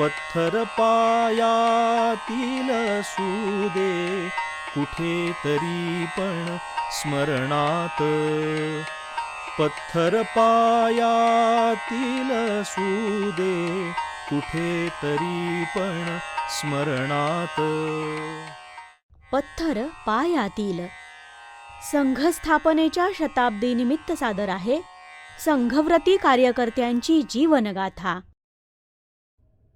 पत्थर पायातील सुदे कुठे तरी पण स्मरणात. पत्थर पायातील सुदे कुठे तरी पण स्मरणात. पत्थर पायातील संघस्थापनेच्या शताब्दीनिमित्त सादर आहे संघव्रती कार्यकर्त्यांची जीवनगाथा.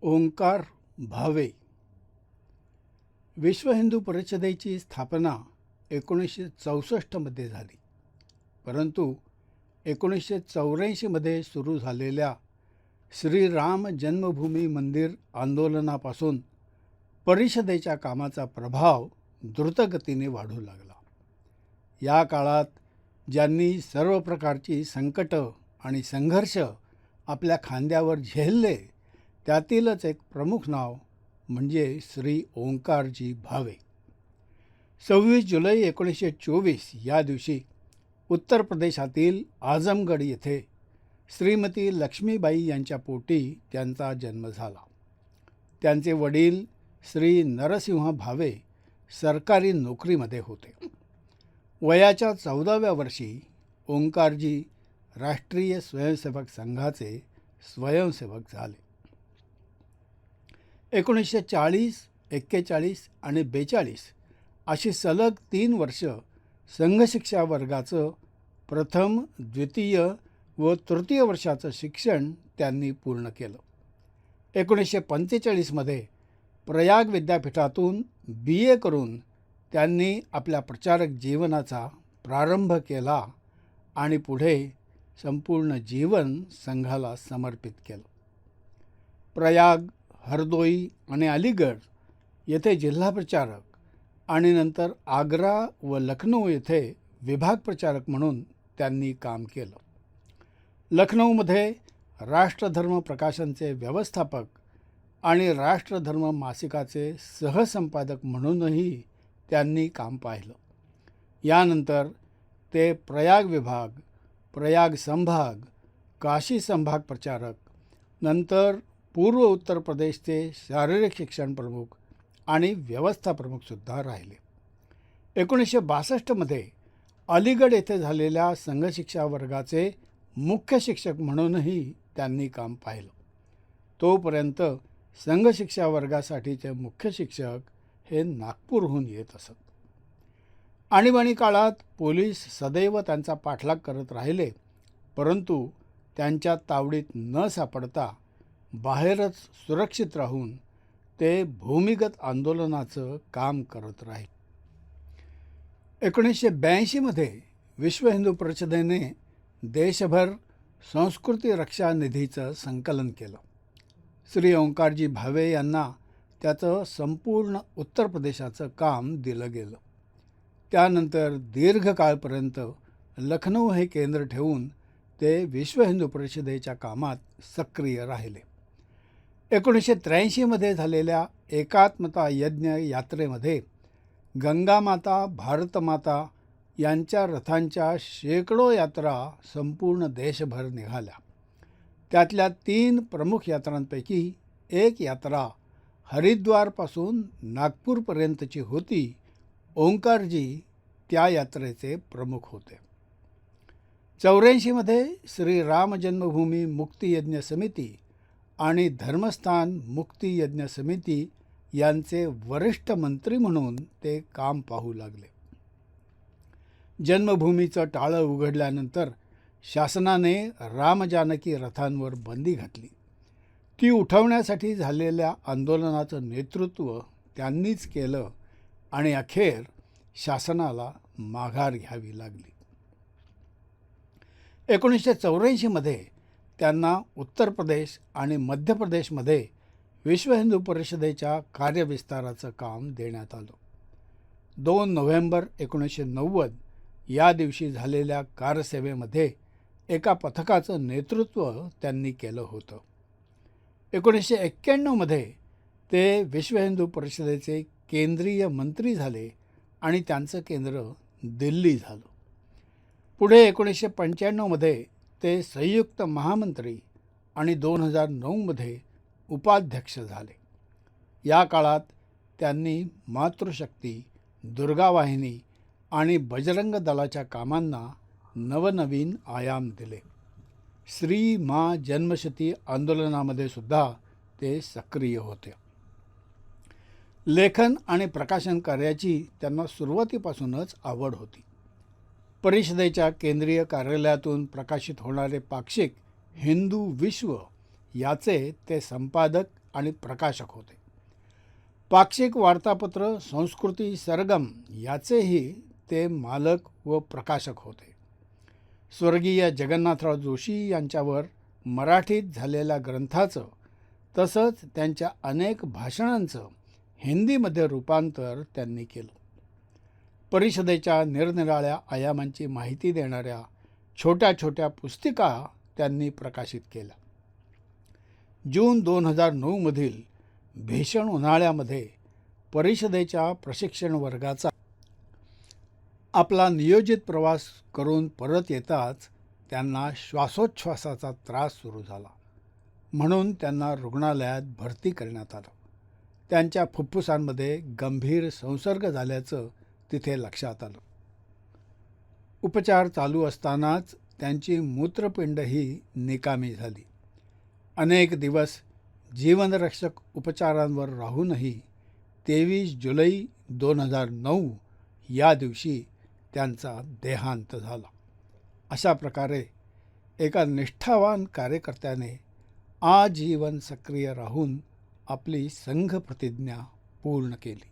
ओंकार भावे. विश्व हिंदू परिषदेची स्थापना एकोणीसशे चौसष्टमध्ये झाली. परंतु एकोणीसशे चौऱ्याऐंशीमध्ये सुरू झालेल्या श्रीराम जन्मभूमी मंदिर आंदोलनापासून परिषदेच्या कामाचा प्रभाव द्रुतगतीने वाढू लागला. या काळात ज्यांनी सर्व प्रकारची संकटं आणि संघर्ष आपल्या खांद्यावर झेलले त्यातीलच एक प्रमुख नाव म्हणजे श्री ओंकारजी भावे. सव्वीस जुलै एकोणीसशे चोवीस या दिवशी उत्तर प्रदेशातील आझमगड येथे श्रीमती लक्ष्मीबाई यांच्या पोटी त्यांचा जन्म झाला. त्यांचे वडील श्री नरसिंह भावे सरकारी नोकरीमध्ये होते. वयाच्या चौदाव्या वर्षी ओंकारजी राष्ट्रीय स्वयंसेवक संघाचे स्वयंसेवक झाले. एकोणीसशे चाळीस एक्केचाळीस आणि बेचाळीस अशी सलग तीन वर्ष संघशिक्षा वर्गाचं प्रथम द्वितीय व तृतीय वर्षाचं शिक्षण त्यांनी पूर्ण केलं. एकोणीसशे पंचेचाळीसमध्ये प्रयाग विद्यापीठातून बी ए करून त्यांनी आपल्या प्रचारक जीवनाचा प्रारंभ केला आणि पुढे संपूर्ण जीवन संघाला समर्पित केलं. प्रयाग हरदोई आणि अलीगड येथे जिल्हा प्रचारक आणि नंतर आग्रा व लखनौ येथे विभाग प्रचारक म्हणून त्यांनी काम केलं. लखनौमध्ये राष्ट्रधर्म प्रकाशनचे व्यवस्थापक आणि राष्ट्रधर्म मासिकाचे सहसंपादक म्हणूनही त्यांनी काम पाहिलं. यानंतर ते प्रयाग विभाग प्रयाग संभाग काशी संभाग प्रचारक नंतर पूर्व उत्तर प्रदेशचे शारीरिक शिक्षण प्रमुख आणि व्यवस्था प्रमुखसुद्धा राहिले. एकोणीसशे बासष्टमध्ये अलीगड येथे झालेल्या संघशिक्षा वर्गाचे मुख्य शिक्षक म्हणूनही त्यांनी काम पाहिलं. तोपर्यंत संघशिक्षा वर्गासाठीचे मुख्य शिक्षक हे नागपूरहून येत असत. आणीबाणी काळात पोलीस सदैव त्यांचा पाठलाग करत राहिले परंतु त्यांच्या तावडीत न सापडता बाहेरच सुरक्षित राहून ते भूमिगत आंदोलनाचं काम करत राहील. एकोणीसशे ब्याऐंशीमध्ये विश्व हिंदू परिषदेने देशभर संस्कृती रक्षा निधीचं संकलन केलं. श्री ओंकारजी भावे यांना त्याचं संपूर्ण उत्तर प्रदेशाचं काम दिलं गेलं. त्यानंतर दीर्घकाळपर्यंत लखनौ हे केंद्र ठेवून ते विश्व हिंदू परिषदेच्या कामात सक्रिय राहिले. एकोणीसशे त्र्याऐंशीमध्ये झालेल्या एकात्मता यज्ञ यात्रेमध्ये गंगामाता भारतमाता यांच्या रथांच्या शेकडो यात्रा संपूर्ण देशभर निघाल्या. त्यातल्या तीन प्रमुख यात्रांपैकी एक यात्रा हरिद्वारपासून नागपूरपर्यंतची होती. ओंकारजी त्या यात्रेचे प्रमुख होते. चौऱ्याऐंशीमध्ये श्री राम जन्मभूमी मुक्तियज्ञ समिती आणि धर्मस्थान मुक्ती यज्ञ समिती यांचे वरिष्ठ मंत्री म्हणून ते काम पाहू लागले. जन्मभूमीचं टाळं उघडल्यानंतर शासनाने रामजानकी रथांवर बंदी घातली. ती उठवण्यासाठी झालेल्या आंदोलनाचं नेतृत्व त्यांनीच केलं आणि अखेर शासनाला माघार घ्यावी लागली. एकोणीसशे चौऱ्याऐंशीमध्ये त्यांना उत्तर प्रदेश आणि मध्य प्रदेशमध्ये विश्व हिंदू परिषदेच्या कार्यविस्ताराचं काम देण्यात आलं. दोन नोव्हेंबर एकोणीसशे नव्वद या दिवशी झालेल्या कारसेवेमध्ये एका पथकाचं नेतृत्व त्यांनी केलं होतं. एकोणीसशे एक्क्याण्णवमध्ये ते विश्व हिंदू परिषदेचे केंद्रीय मंत्री झाले आणि त्यांचं केंद्र दिल्ली झालं. पुढे एकोणीसशे पंच्याण्णवमध्ये ते संयुक्त महामंत्री आणि दोन हजार नऊमध्ये उपाध्यक्ष झाले. या काळात त्यांनी मातृशक्ती दुर्गावाहिनी आणि बजरंग दलाच्या कामांना नवनवीन आयाम दिले. श्री मा जन्मशती आंदोलनामध्ये सुद्धा ते सक्रिय होते. लेखन आणि प्रकाशन कार्याची त्यांना सुरुवातीपासूनच आवड होती. परिषदेच्या केंद्रीय कार्यालयातून प्रकाशित होणारे पाक्षिक हिंदू विश्व याचे ते संपादक आणि प्रकाशक होते. पाक्षिक वार्तापत्र संस्कृती सरगम याचेही ते मालक व प्रकाशक होते. स्वर्गीय जगन्नाथराव जोशी यांच्यावर मराठीत झालेल्या ग्रंथाचं तसंच त्यांच्या अनेक भाषणांचं हिंदीमध्ये रूपांतर त्यांनी केलं. परिषदेच्या निरनिराळ्या आयामांची माहिती देणाऱ्या छोट्या छोट्या पुस्तिका त्यांनी प्रकाशित केल्या. जून दोन हजार नऊमधील भीषण उन्हाळ्यामध्ये परिषदेच्या प्रशिक्षण वर्गाचा आपला नियोजित प्रवास करून परत येताच त्यांना श्वासोच्छ्वासाचा त्रास सुरू झाला. म्हणून त्यांना रुग्णालयात भरती करण्यात आलं. त्यांच्या फुफ्फुसांमध्ये गंभीर संसर्ग झाल्याचं तिथे लक्षात आलं. उपचार चालू असतानाच त्यांची मूत्रपिंडही निकामी झाली. अनेक दिवस जीवनरक्षक उपचारांवर राहूनही तेवीस जुलै दोन हजार नऊ या दिवशी त्यांचा देहांत झाला. अशा प्रकारे एका निष्ठावान कार्यकर्त्याने आजीवन सक्रिय राहून आपली संघ प्रतिज्ञा पूर्ण केली.